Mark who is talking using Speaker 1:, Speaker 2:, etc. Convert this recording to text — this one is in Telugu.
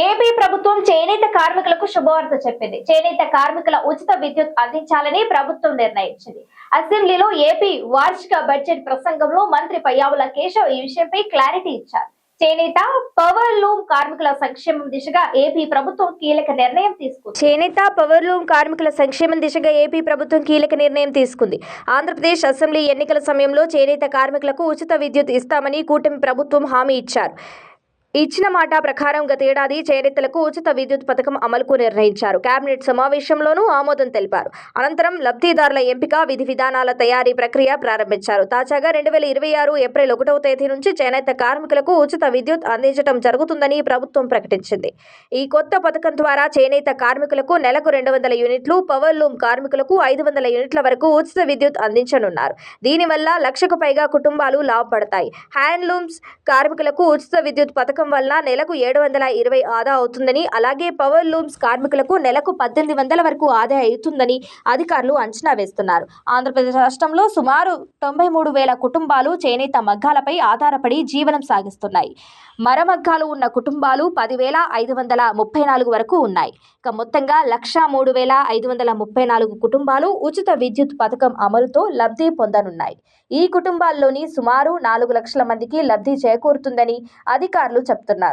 Speaker 1: ఏపీ ప్రభుత్వం చేనేత కార్మికులకు శుభవార్త చెప్పింది. చేనేత కార్మికుల ఉచిత విద్యుత్ అందించాలని ప్రభుత్వం నిర్ణయించింది. అసెంబ్లీలో ఏపీ వార్షిక బడ్జెట్ ప్రసంగంలో మంత్రి పయ్యావుల కేశవ్ ఈ విషయంపై క్లారిటీ ఇచ్చారు. చేనేత పవర్ లూమ్ కార్మికుల సంక్షేమం దిశగా ఏపీ ప్రభుత్వం కీలక నిర్ణయం తీసుకుంది. చేనేత పవర్ లూమ్ కార్మికుల సంక్షేమం దిశగా ఏపీ ప్రభుత్వం కీలక నిర్ణయం తీసుకుంది. ఆంధ్రప్రదేశ్ అసెంబ్లీ ఎన్నికల సమయంలో చేనేత కార్మికులకు ఉచిత విద్యుత్ ఇస్తామని కూటమి ప్రభుత్వం హామీ ఇచ్చారు. ఇచ్చిన మాట ప్రకారం గతేడాది చేనేతలకు ఉచిత విద్యుత్ పథకం అమలుకు నిర్ణయించారు. కేబినెట్ సమావేశంలోనూ ఆమోదం తెలిపారు. అనంతరం లబ్ధిదారుల ఎంపిక విధి విధానాల తయారీ ప్రక్రియ ప్రారంభించారు. తాజాగా రెండు వేల ఇరవై ఆరు ఏప్రిల్ ఒకటవ తేదీ నుంచి చేనేత కార్మికులకు ఉచిత విద్యుత్ అందించడం జరుగుతుందని ప్రభుత్వం ప్రకటించింది. ఈ కొత్త పథకం ద్వారా చేనేత కార్మికులకు నెలకు రెండు వందల యూనిట్లు పవర్ లూమ్ కార్మికులకు ఐదు వందల యూనిట్ల వరకు ఉచిత విద్యుత్ అందించనున్నారు. దీనివల్ల లక్షకు పైగా కుటుంబాలు లాభపడతాయి. హ్యాండ్లూమ్స్ కార్మికులకు ఉచిత విద్యుత్ పథకం వల్ల నెలకు ఏడు వందల ఇరవై ఆదా అవుతుందని అలాగే పవర్ లూమ్స్ కార్మికులకు నెలకు పద్దెనిమిది వందల వరకు ఆదా అవుతుందని అధికారులు అంచనా వేస్తున్నారు. ఆంధ్రప్రదేశ్ రాష్ట్రంలో సుమారు తొంభై మూడు వేల కుటుంబాలు చేనేత మగ్గాలపై ఆధారపడి జీవనం సాగిస్తున్నాయి. మరమగ్గాలు ఉన్న కుటుంబాలు పదివేల ఐదు వందల ముప్పై నాలుగు వరకు ఉన్నాయి. ఇక మొత్తంగా లక్ష మూడు వేల ఐదు వందల ముప్పై నాలుగు కుటుంబాలు ఉచిత విద్యుత్ పథకం అమలుతో లబ్ధి పొందనున్నాయి. ఈ కుటుంబాల్లోని సుమారు నాలుగు లక్షల మందికి లబ్ధి చేకూరుతుందని అధికారులు చెప్తున్నారు